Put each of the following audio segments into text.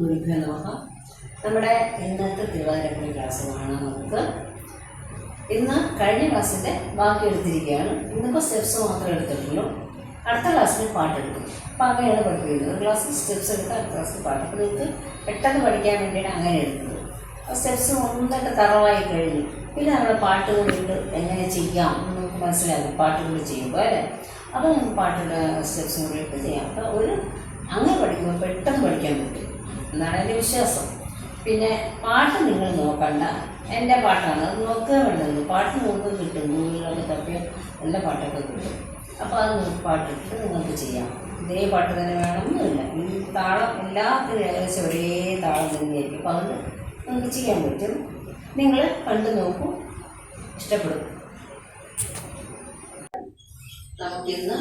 വിളിക്കാൻ നോക്കാം നമ്മുടെ ഇന്നത്തെ തിരുവാതിരപ്പള്ളി ക്ലാസ്സുമാണ് നമുക്ക്. ഇന്ന് കഴിഞ്ഞ ക്ലാസ്സിന്റെ ബാക്കി എടുത്തിരിക്കുകയാണ്. ഇന്നിപ്പോൾ സ്റ്റെപ്സ് മാത്രം എടുത്തിട്ടുള്ളൂ. അടുത്ത ക്ലാസ്സിൽ പാട്ടെടുക്കും അപ്പോൾ അങ്ങനെയാണ് പഠിപ്പിക്കുന്നത്. ഒരു ക്ലാസ്സിൽ സ്റ്റെപ്സ് എടുത്ത് അടുത്ത ക്ലാസ്സിൽ പാട്ട്. അപ്പോൾ നിങ്ങൾക്ക് പെട്ടെന്ന് പഠിക്കാൻ വേണ്ടിയാണ് അങ്ങനെ എടുക്കുന്നത്. അപ്പോൾ സ്റ്റെപ്സ് ഒന്നൊക്കെ തറവായി കഴിഞ്ഞു. പിന്നെ നമ്മൾ പാട്ട് കൊണ്ടിട്ട് എങ്ങനെ ചെയ്യാം എന്ന് നമുക്ക് മനസ്സിലാകും. പാട്ടുകൾ ചെയ്യുമ്പോൾ അല്ലേ? അപ്പോൾ നമുക്ക് പാട്ടിന്റെ സ്റ്റെപ്സ് കൂടി ഇട്ട് ചെയ്യാം. അപ്പോൾ ഒരു അങ്ങനെ പഠിക്കുമ്പോൾ പെട്ടെന്ന് പഠിക്കാൻ പറ്റും. എന്നാണ് എന്റെ വിശ്വാസം. പിന്നെ പാട്ട് നിങ്ങൾ നോക്കണ്ട. എന്റെ പാട്ടാണ്. അത് നോക്കുക വേണ്ടത്. പാട്ട് നോക്കുക കിട്ടും. ഗൂഗിളിലൊക്കെ തപ്പിയ എല്ലാ പാട്ടൊക്കെ കിട്ടും. അപ്പോൾ അത് പാട്ടിട്ട് നിങ്ങൾക്ക് ചെയ്യാം. ഇതേ പാട്ട് തന്നെ വേണമെന്നില്ല. ഈ താളം എല്ലാത്തിനും ഏകദേശം ഒരേ താളം തന്നെയായിരിക്കും. അപ്പോൾ അത് നിങ്ങൾക്ക് ചെയ്യാൻ പറ്റും. നിങ്ങൾ കണ്ടു നോക്കും. ഇഷ്ടപ്പെടും. നമുക്കിന്ന്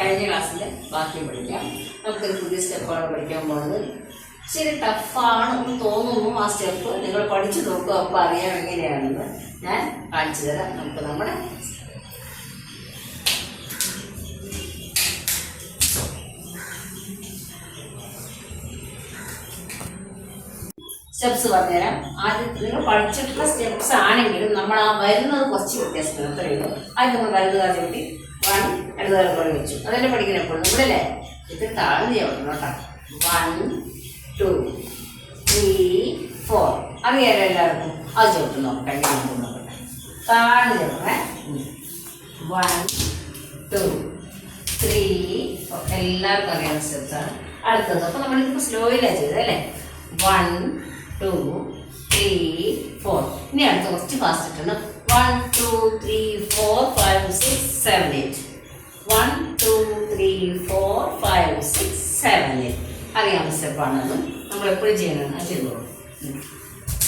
കഴിഞ്ഞ ക്ലാസ്സിൽ ബാക്കി പഠിക്കാം. നമുക്കൊരു പുതിയ സ്റ്റെപ്പാണ് പഠിക്കാൻ പോകുന്നത്. ഇച്ചിരി ടഫാണ് എന്ന് തോന്നുന്നു ആ സ്റ്റെപ്പ് നിങ്ങൾ പഠിച്ചു നോക്കുക അപ്പോൾ അറിയാം എങ്ങനെയാണെന്ന്. ഞാൻ കാണിച്ചു തരാം. നമുക്ക് നമ്മുടെ സ്റ്റെപ്സ് പറഞ്ഞുതരാം. ആദ്യം നിങ്ങൾ പഠിച്ചിട്ടുള്ള സ്റ്റെപ്സ് ആണെങ്കിലും നമ്മൾ ആ വരുന്നത് കുറച്ച് വ്യത്യാസം അത്രയേ ഉള്ളൂ. ആദ്യം നമ്മൾ വലുതുകാർ കൂട്ടി വൺ ഇടതുകാർ കൂടെ വെച്ചു. അതെല്ലാം പഠിക്കണം എപ്പോഴും നമ്മളല്ലേ ഇത് താഴ്ന്നു കേട്ടോ. വൺ ടു ത്രീ ഫോർ അറിയാലോ എല്ലാവർക്കും അത് ചവിട്ടും നോക്കട്ടെ നമുക്ക് നോക്കട്ടെ. താഴെ ചവിട്ടണേ വൺ ടു ത്രീ ഫോർ എല്ലാവർക്കും അറിയാവുന്ന സ്റ്റെപ്സാണ് അടുത്തത് അപ്പോൾ നമ്മളിതിപ്പോൾ സ്ലോയിലാണ് ചെയ്തത് അല്ലേ? വൺ ടു ത്രീ ഫോർ ഇനി അടുത്ത കുറച്ച് ഫാസ്റ്റ് ഇട്ടുണ്ട്. One two three four five six seven eight one two three four five six seven eight അറിയാവുന്ന സ്റ്റെപ്പാണത് നമ്മൾ എപ്പോഴും ചെയ്യണം. അത് ചെയ്തോളൂ.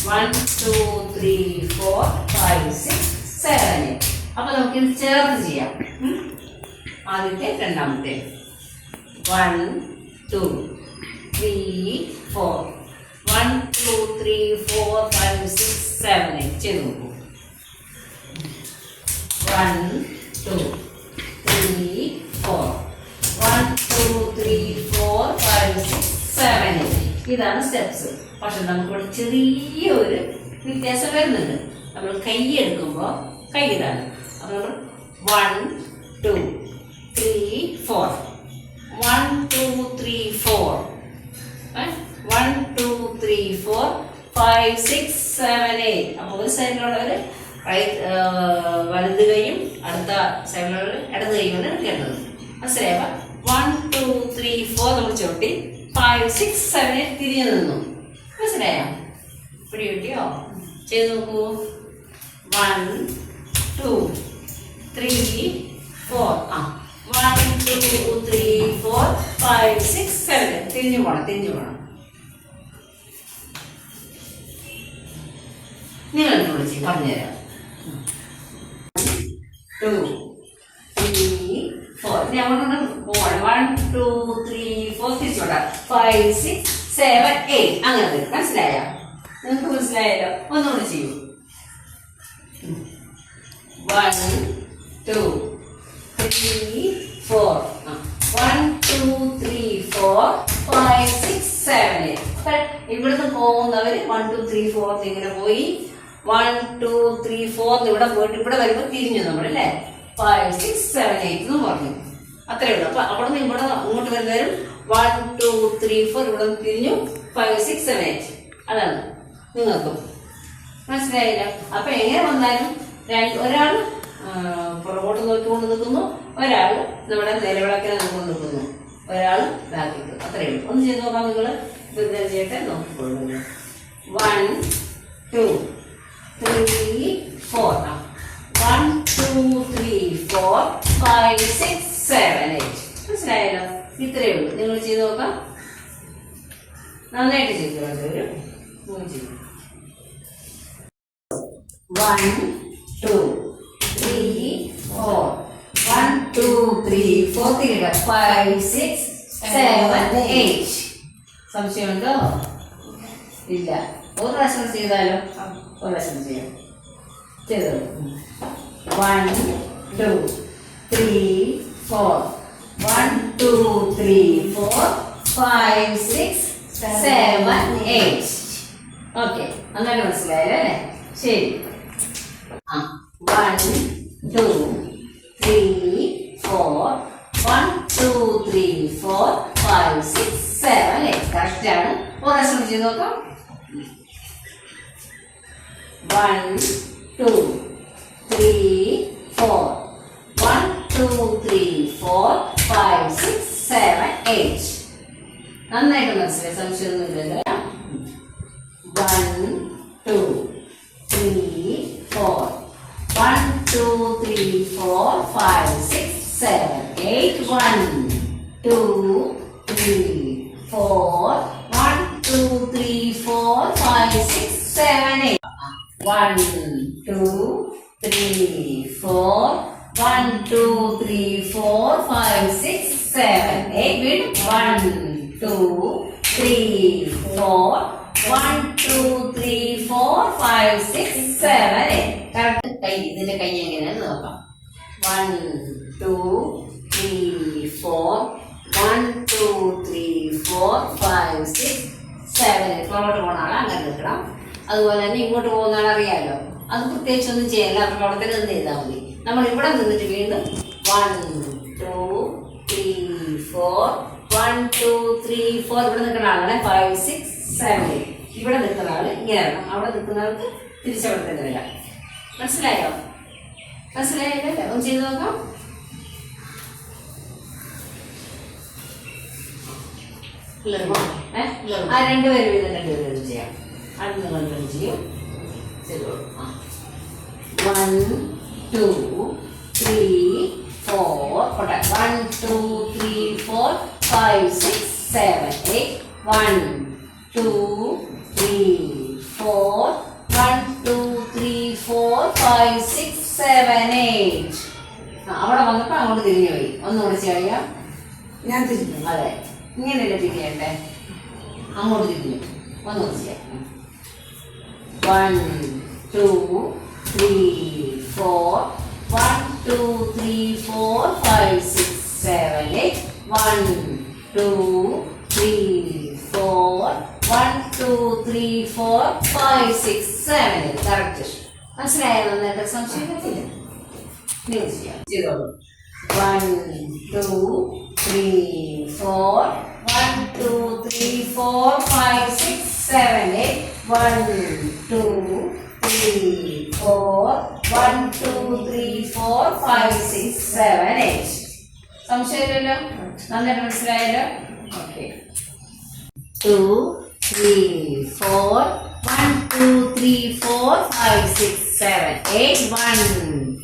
One two three four five six seven eight അപ്പോൾ നമുക്കിത് ചേർത്ത് ചെയ്യാം. ആദ്യത്തെ രണ്ടാമത്തെ. One two three four one two three four five six seven eight ചെയ്ത് നോക്കൂ. വൺ ടു ഇതാണ് സ്റ്റെപ്സ് പക്ഷെ നമുക്കിവിടെ ചെറിയൊരു വ്യത്യാസം വരുന്നുണ്ട്. നമ്മൾ കൈ എടുക്കുമ്പോൾ കൈ ഇതാണ്. അപ്പോൾ നമ്മൾ one two three four one two three four one two three four five six seven eight അപ്പോൾ ഒരു സൈഡിലുള്ളവർ റൈറ്റ് വലത് കൈയും അടുത്ത സൈഡിലുള്ളവർ ഇടത് കൈയുമാണ് എടുക്കേണ്ടത്. മനസ്സിലായപ്പോൾ വൺ ടു ത്രീ ഫോർ നമ്മൾ ചവിട്ടി ഫൈവ് സിക്സ് സെവനിൽ തിരിഞ്ഞു നിന്നു. മനസ്സിലായോ? പിടി കിട്ടിയോ? ചെയ്ത് നോക്കൂ. വൺ ടു ത്രീ ഫോർ ആ one two three four five six seven തിരിഞ്ഞു പോകണം തിരിഞ്ഞു പോകണം നിങ്ങൾ വിളിച്ച് പറഞ്ഞുതരാം. ടു ഞാൻ പോകണം വൺ ടു ത്രീ ഫോർ തിരിച്ചോട്ടാം ഫൈവ് സിക്സ് അങ്ങനെ വരും. മനസ്സിലായോ? നിങ്ങൾക്ക് മനസ്സിലായല്ലോ? ഒന്നുകൂടി ചെയ്യൂ. One two three four one two three four five six seven eight ഇവിടുന്ന് പോകുന്നവർ വൺ ടു ത്രീ ഫോർ ഇങ്ങനെ പോയി. വൺ ടു ത്രീ ഫോർ ഇവിടെ പോയിട്ട് ഇവിടെ വരുമ്പോൾ തിരിഞ്ഞു നമ്മൾ അല്ലേ? ഫൈവ് സിക്സ് സെവൻ എയ്റ്റ് എന്ന് പറഞ്ഞു. അത്രേ ഉള്ളൂ. അപ്പൊ അവിടെ നിന്ന് ഇവിടെ അങ്ങോട്ട് വരുന്നവരും വൺ ടു ത്രീ ഫോർ ഇവിടെ നിന്ന് തിരിഞ്ഞു ഫൈവ് സിക്സ് സെവൻ എയ്റ്റ് അതാണ് നിങ്ങൾക്കും. മനസ്സിലായില്ല? അപ്പൊ എങ്ങനെ വന്നാലും രണ്ട് ഒരാൾ പുറകോട്ട് നോക്കിക്കൊണ്ട് നിൽക്കുന്നു ഒരാൾ നമ്മുടെ നിലവിളക്കിനെ നോക്കിക്കൊണ്ട് നിൽക്കുന്നു. ഒരാൾ ബാക്കിക്ക് അത്രയേ ഉള്ളൂ. ഒന്ന് ചെയ്ത് നോക്കാം നിങ്ങൾ ഇപ്പം ചെയ്യട്ടെ? നോക്കിക്കൊള്ളുന്നു one two three four one two three four five six seven eight മനസ്സിലായല്ലോ ഇത്രയേ ഉള്ളൂ. നിങ്ങൾ ചെയ്ത് നോക്കാം. നന്നായിട്ട് ചെയ്തു ഒരു one two three four one two three four five six seven eight സംശയമുണ്ടോ? ഇല്ല. ഒരു പ്രാവശ്യം ചെയ്താലോ? ഒരു പ്രാവശ്യം ചെയ്യാം. ചെയ്തോളൂ. One two three four one two three four five six seven eight okay അങ്ങനെ മനസ്സിലായല്ലേ? അല്ലേ ശരി. ആ one two three four one two three four five six seven eight correct ആണ്. ഒരു പ്രാവശ്യം ചെയ്ത് നോക്കാം. വൺ ടു സംശയമൊന്നുമില്ലല്ലോ. One two three four one two three four five six seven eight one two three four one two three four five six seven eight one two three four one two three four five six seven eight വീണ്ടും one two three four. One, two, three, four, five, six, seven, eight. Correct കൈ ഇതിന്റെ കൈ എങ്ങനെയാണെന്ന് നോക്കാം. One two three four one two three four five six seven പുറകോട്ട് പോകുന്ന ആൾ അങ്ങനെ നിൽക്കണം അതുപോലെ തന്നെ ഇങ്ങോട്ട് പോകുന്ന ആൾ അറിയാലോ അത് പ്രത്യേകിച്ച് ഒന്നും ചെയ്യല്ല അവർക്ക് നിന്ന് ചെയ്താൽ മതി. നമ്മൾ ഇവിടെ നിന്നിട്ട് വീണ്ടും one two three four one two three four ഇവിടെ നിൽക്കുന്ന ആളാണ്. ഫൈവ് സിക്സ് ഇവിടെ നിൽക്കുന്ന ആൾ ഇങ്ങനെ അവിടെ നിൽക്കുന്നവർക്ക് തിരിച്ചവിടെ തന്നെ വരാം. മനസ്സിലായോ? മനസ്സിലായല്ലേ ഒന്ന് ചെയ്ത് നോക്കാം? ആ രണ്ടുപേരും ഇത് രണ്ടുപേരും ചെയ്യാം. അത് നിങ്ങൾ രണ്ടും ചെയ്യും. വൺ ടു ത്രീ ഫോർ പോട്ടെ. One two three four five six seven eight one two three four one two three four five six seven eight അവിടെ വന്നപ്പോൾ അങ്ങോട്ട് തിരിഞ്ഞു പോയി. ഒന്നുകൂടെ ചെയ്യാം. ഞാൻ തിരിഞ്ഞു അതെ. ഇങ്ങനെയല്ലേ തിരിയണ്ടേ? അങ്ങോട്ട് തിരിഞ്ഞു. ഒന്നുകൂടെ ചെയ്യാം. One two three four one two three four five six seven eight one two three, four. One, two, three, four, five, six, seven. Correct മനസ്സിലായോ? നന്നായിട്ട് സംശയമില്ല? നിങ്ങൾ ചെയ്യാം ചെയ്തോളൂ. One two three four one two three four five six seven eight one two three four one two three four five six seven eight സംശയമില്ലല്ലോ? നന്നായിട്ട് മനസ്സിലായല്ലോ? Okay two three four one two three four five six seven eight one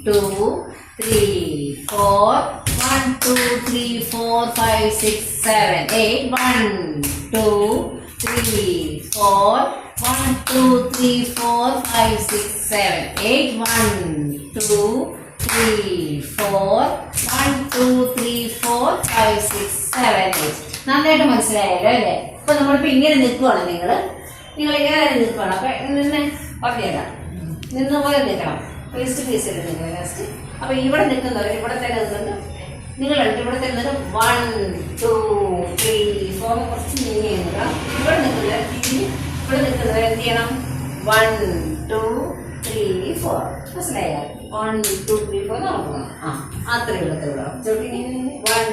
two three four one two three four five six seven eight one two three four one two three four five six seven eight one two three four one two നന്നായിട്ട് മനസ്സിലായല്ലോ അല്ലേ? അപ്പൊ നമ്മളിപ്പോ ഇങ്ങനെ നിൽക്കുവാണ് നിങ്ങൾ നിങ്ങൾ ഇങ്ങനെ നിൽക്കുവാണ്. അപ്പൊ നിന്ന് പറഞ്ഞേക്കാം നിന്ന് പോലെ നിൽക്കണം. ഫേസ് ടു ഫേസ് അല്ലേ നിങ്ങൾ ലാസ്റ്റ് അപ്പൊ ഇവിടെ നിൽക്കുന്നവർ ഇവിടെ തന്നെ നിന്നിട്ട് നിങ്ങൾ ഇവിടെ തന്നെ വൺ ടു ത്രീ ഫോർ കുറച്ച് നീങ്ങി നിൽക്കണം ഇവിടെ നിൽക്കുന്നവർ തിരിഞ്ഞ് ഇവിടെ നിൽക്കുന്നവർ എന്ത് ചെയ്യണം? വൺ ടു ത്രീ ഫോർ മനസ്സിലായോ? വൺ ടു ത്രീ ഫോർ നടക്കണം ആ അത്രയും ഉള്ളൂ ഇവിടെ Chhoti one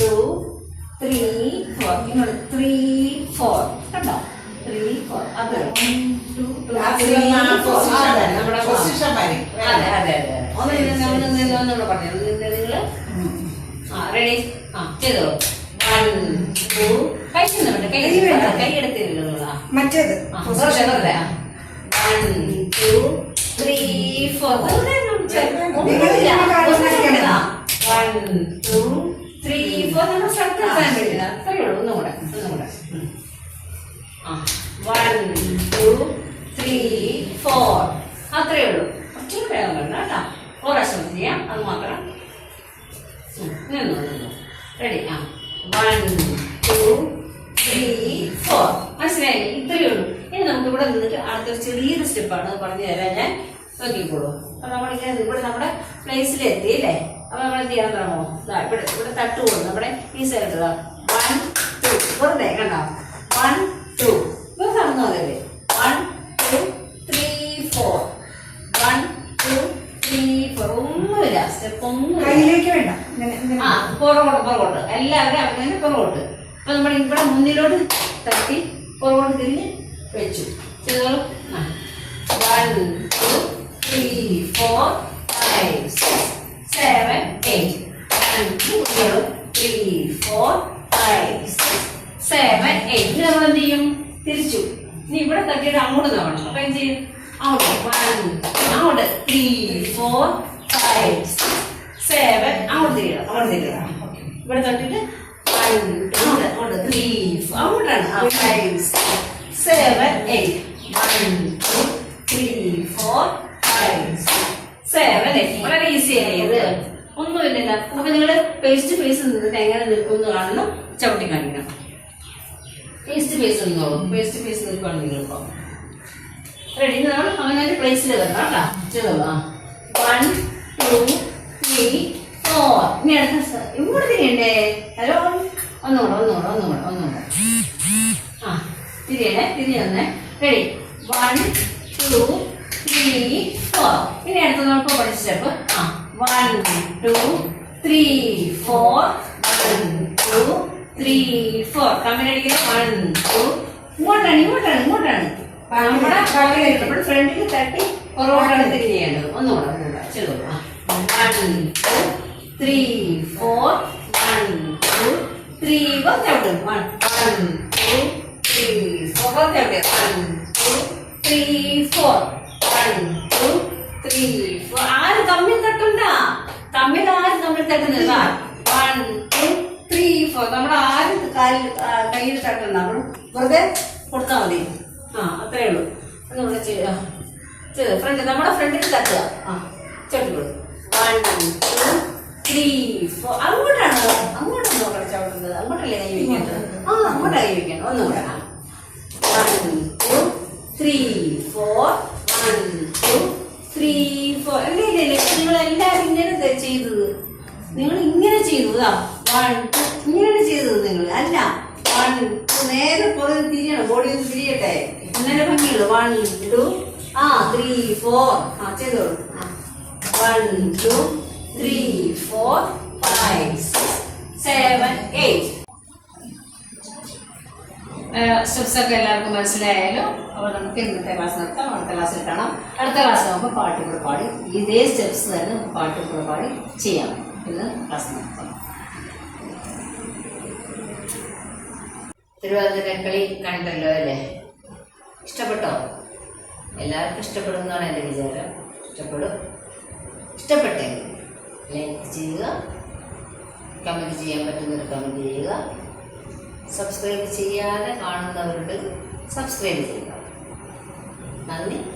two three four ഇങ്ങോട്ട് ത്രീ ഫോർ കണ്ടോ? ത്രീ ഫോർ അതെ അതെ ഒന്ന് പറഞ്ഞു. ഒന്ന് ആ റെഡി ആ ചെയ്തോ. വൺ ടു കൈ മറ്റേത്. പൊസിഷൻ അല്ലേ one two three four one two three four നമ്മൾ സ്ഥലത്തെത്താൻ പറ്റില്ല അത്രയേ ഉള്ളൂ. ഒന്നും കൂടെ ഒന്നും കൂടെ. ആ. വൺ ടു ത്രീ ഫോർ അത്രയേ ഉള്ളൂ. കുറച്ചുകൂടെ വേഗം വേണ്ട കേട്ടോ. പ്രാവശ്യം ചെയ്യാം. അത് മാത്രം. നിന്നു നിന്നു റെഡി ആ. വൺ ടു ത്രീ ഫോർ മനസ്സിലായി? ഇത്രയേ ഉള്ളൂ. ഇനി നമുക്ക് ഇവിടെ നിന്നിട്ട് അടുത്തൊരു ചെറിയൊരു സ്റ്റെപ്പാണ് പറഞ്ഞു തരാൻ ഞാൻ. നോക്കിക്കോളൂ. അപ്പൊ നമ്മളിങ്ങനെ ഇവിടെ നമ്മുടെ പ്ലേസിൽ എത്തി അല്ലേ? അപ്പൊ നമ്മൾ എന്ത് ചെയ്യാൻ തുടങ്ങോ? ഇവിടെ ഇവിടെ തട്ടു പോകും നമ്മുടെ ഈ സൈഡ് വൺ ടു വെറുതെ കണ്ടോ? വൺ ടു ഇവിടെ നടന്നു അതല്ലേ one two three four one two three four ഒന്നുമില്ല. സ്റ്റെപ്പ് ഒന്നും കയ്യിലേക്ക് വേണ്ട. ആ പുറകോട്ട് പുറകോട്ട്. എല്ലാവരും അങ്ങനെ പുറകോട്ട്. അപ്പൊ നമ്മൾ ഇവിടെ മുന്നിലോട്ട് തട്ടി പുറകോട്ട് തിരിഞ്ഞ് വെച്ചു. ചെയ്തോളൂ one two three four five six seven eight one two three four five six seven eight നമ്മൾ എന്ത് ചെയ്യും? തിരിച്ചു. ഇനി ഇവിടെ തട്ടിയിട്ട് അങ്ങോട്ട് തവണ അപ്പൊ എന്ത് ചെയ്യും? അങ്ങോട്ട് വൺ അങ്ങോട്ട് three four five six seven അങ്ങോട്ട് തിരിയണം അങ്ങോട്ട് തിരിയണം ഇവിടെ തൊട്ടിട്ട് വൺ അങ്ങോട്ട് അങ്ങോട്ട് ത്രീ അങ്ങോട്ടാണ് seven eight one two three four five seven eight വളരെ ഈസി അല്ലേ ഇത് ഒന്നുമില്ലല്ലോ അപ്പൊ ഫേസ് ടു ഫേസ് നിന്നിട്ട് എങ്ങനെ നിൽക്കുമെന്ന് കാണുന്നു. ചവിട്ടി കാണിക്കണം. ഫേസ് ടു ഫേസ് നിന്നോളൂ ടു ഫേസ് നിൽക്കുകയാണ് നിങ്ങളിപ്പോൾ റെഡി നമ്മൾ ഒരു പ്ലേസിൽ വെക്കാം കേട്ടോ. വൺ ടു ത്രീ ഫോർ ഇനി അടുത്ത തിരിയണ്ടേ? ഹലോ ഒന്നുകൂടെ ഒന്നുകൂടെ ഒന്നുകൂടെ ഒന്നുകൂടെ ആ തിരിയണേ തിരിയണേ ready one two three four ഇനി അടുത്ത നമുക്ക് പഠിച്ച സ്റ്റെപ്പ് ആ one two three four one two three four കമ്മിനടിക്കുന്ന One, to ഇങ്ങോട്ടാണ് ഇങ്ങോട്ടാണ് ഇങ്ങോട്ടാണ്. നമ്മുടെ നമ്മുടെ ഫ്രണ്ടിൽ തട്ടി പുറകോട്ടാണ് തിരിഞ്ഞ് ചെയ്യേണ്ടത്. ഒന്നുകൂടെ ഒന്നുകൂടെ ചെയ്തോളൂ one two three four one two three four ചവിട്ടും one one two three four ചവിട്ടും one two three four one two three four ആര് തമ്മിൽ തട്ടുണ്ട. തമ്മിൽ നമ്മൾ തമ്മിൽ തട്ടുന്നില്ല വൺ ടു ത്രീ ഫോർ നമ്മൾ ആരും കാലിൽ കയ്യിൽ തട്ടുന്ന നമ്മൾ വെറുതെ കൊടുത്താൽ മതി. ആ അത്രേ ഉള്ളൂ. നമ്മൾ ഫ്രണ്ട് നമ്മുടെ ഫ്രണ്ടിൽ തട്ടുക. ആ ചവിട്ടിക്കൊള്ളു വൺ ടു ത്രീ ഫോർ അങ്ങോട്ടാണ്. അങ്ങോട്ടാണ് നോക്കണം ചവിട്ടുന്നത്. അങ്ങോട്ടല്ലേ കൈ വയ്ക്കേണ്ടത് ആ അങ്ങോട്ടാണ് കൈ വയ്ക്കേണ്ടത് ഒന്നുകൂടെ. One two three four one two three four ഇല്ല നിങ്ങൾ എല്ലാവരും ഇങ്ങനെ ചെയ്തത്. നിങ്ങൾ ഇങ്ങനെ ചെയ്തു ഇതാ. വൺ ടു ഇങ്ങനെ ചെയ്തത് നിങ്ങൾ. അല്ല വൺ ടു നേരെ പുറത്ത് തിരിയണം. ബോഡി ഒന്ന് തിരിയട്ടെ. ഇന്നലെ ഭംഗിയുള്ളൂ വൺ ടു ആ ത്രീ ഫോർ ആ ചെയ്തോളൂ. One two three four five six seven eight steps ഒക്കെ എല്ലാവർക്കും മനസ്സിലായാലോ അപ്പോൾ നമുക്ക് ഇന്നത്തെ ക്ലാസ് നിർത്താം. അടുത്ത ക്ലാസ്സിൽ കാണാം. അടുത്ത ക്ലാസ് നമുക്ക് പാട്ട് കൂടെ പാടി. ഇതേ സ്റ്റെപ്സ് തന്നെ നമുക്ക് പാട്ട് കൂടെ പാടി ചെയ്യാം. ഇന്ന് ക്ലാസ് നിർത്താം. തിരുവാതിര കളി കണ്ടല്ലോ അല്ലേ? ഇഷ്ടപ്പെട്ടോ? എല്ലാവർക്കും ഇഷ്ടപ്പെടുമെന്നാണ് എന്റെ വിചാരം. ഇഷ്ടപ്പെടും. ഇഷ്ടപ്പെട്ടെങ്കിൽ ലൈക്ക് ചെയ്യുക. കമന്റ് ചെയ്യാൻ പറ്റുന്നവർ കമന്റ് ചെയ്യുക. സബ്സ്ക്രൈബ് ചെയ്യാതെ കാണുന്നവരോട് സബ്സ്ക്രൈബ് ചെയ്യുക. നന്ദി.